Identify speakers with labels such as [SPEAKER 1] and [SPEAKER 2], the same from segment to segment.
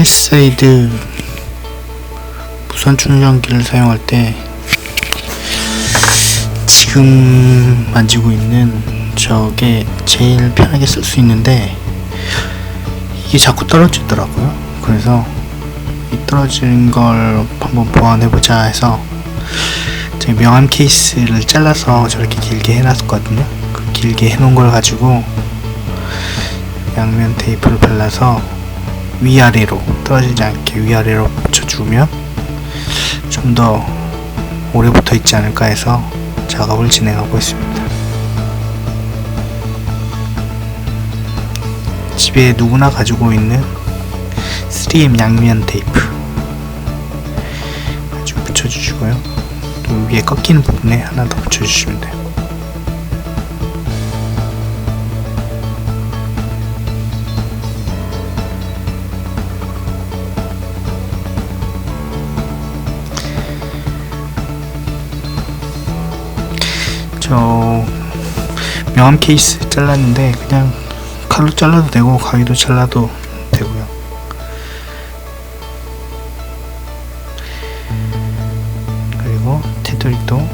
[SPEAKER 1] 펠리세이드 무선 충전기를 사용할 때 지금 만지고 있는 저게 제일 편하게 쓸 수 있는데 이게 자꾸 떨어지더라고요. 그래서 이 떨어진 걸 한번 보완해보자 해서 제 명함 케이스를 잘라서 저렇게 길게 해놨거든요. 그 길게 해놓은 걸 가지고 양면 테이프를 발라서 위아래로 떨어지지 않게 위아래로 붙여주면 좀 더 오래 붙어 있지 않을까 해서 작업을 진행하고 있습니다. 집에 누구나 가지고 있는 3M 양면 테이프 붙여주시고요. 또 위에 꺾이는 부분에 하나 더 붙여주시면 돼요. 명함 케이스 잘랐는데 그냥 칼로 잘라도 되고 가위로 잘라도 되고요. 그리고 테두리도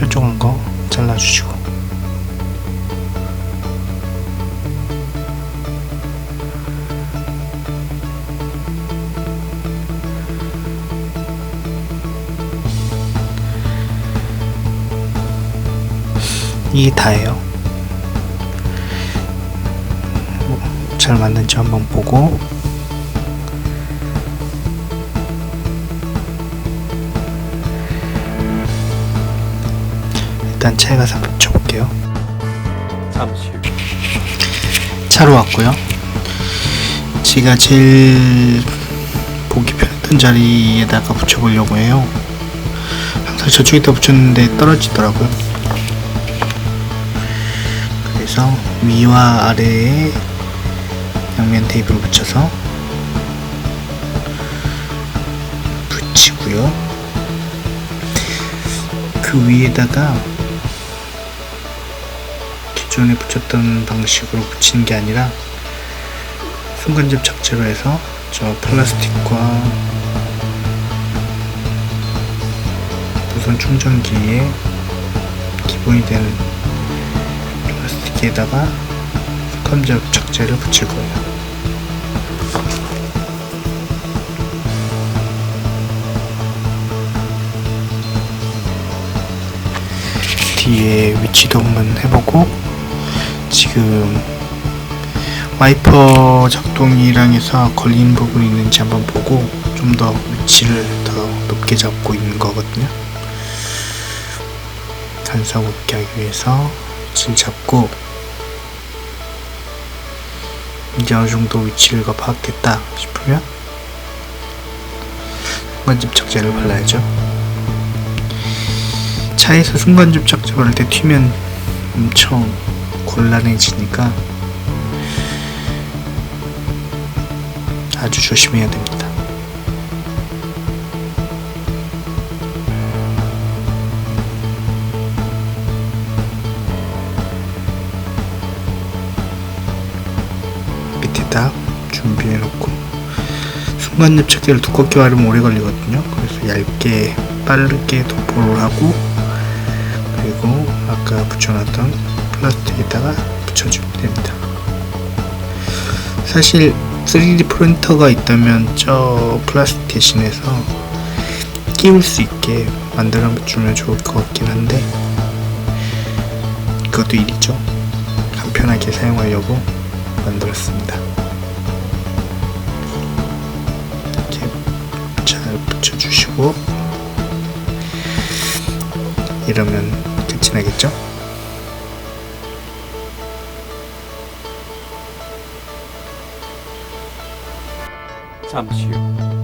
[SPEAKER 1] 뾰족한 거 잘라주시고 이게 다예요. 뭐잘 맞는지 한번 보고 일단 차에 가서 붙여볼게요. 차로 왔고요. 제가 제일 보기 편했던 자리에다가 붙여보려고 해요. 항상 저쪽에다 붙였는데 떨어지더라고요. 그래서 위와 아래에 양면 테이프를 붙여서 붙이고요. 그 위에다가 기존에 붙였던 방식으로 붙이는 게 아니라 순간접 착제로 해서 저 플라스틱과 무선 충전기에 기본이 되는 플라스틱에다가 순간접 착제를 붙일 거예요. 뒤에 위치도 한번 해보고 지금 와이퍼 작동이랑 해서 걸리는 부분이 있는지 한번 보고 좀 더 위치를 더 높게 잡고 있는 거거든요. 단속 없게 하기 위해서 위치를 잡고 이제 어느 정도 위치를 가 파악했다 싶으면 순간집 착제를 발라야죠. 차에서 착제 바를 때 튀면 엄청 곤란해지니까 아주 조심해야 됩니다. 밑에다 준비해 놓고 순간nhập 착제를 두껍게 바르면 오래 걸리거든요. 그래서 얇게 빠르게 도포를 하고 그리고 아까 붙여놨던 플라스틱에다가 붙여주면 됩니다. 사실 3D 프린터가 있다면 저 플라스틱 대신해서 끼울 수 있게 만들어 주면 좋을 것 같긴 한데 그것도 일이죠. 간편하게 사용하려고 만들었습니다. 이렇게 잘 붙여주시고 이러면 끝이 나겠죠?
[SPEAKER 2] 잠시 후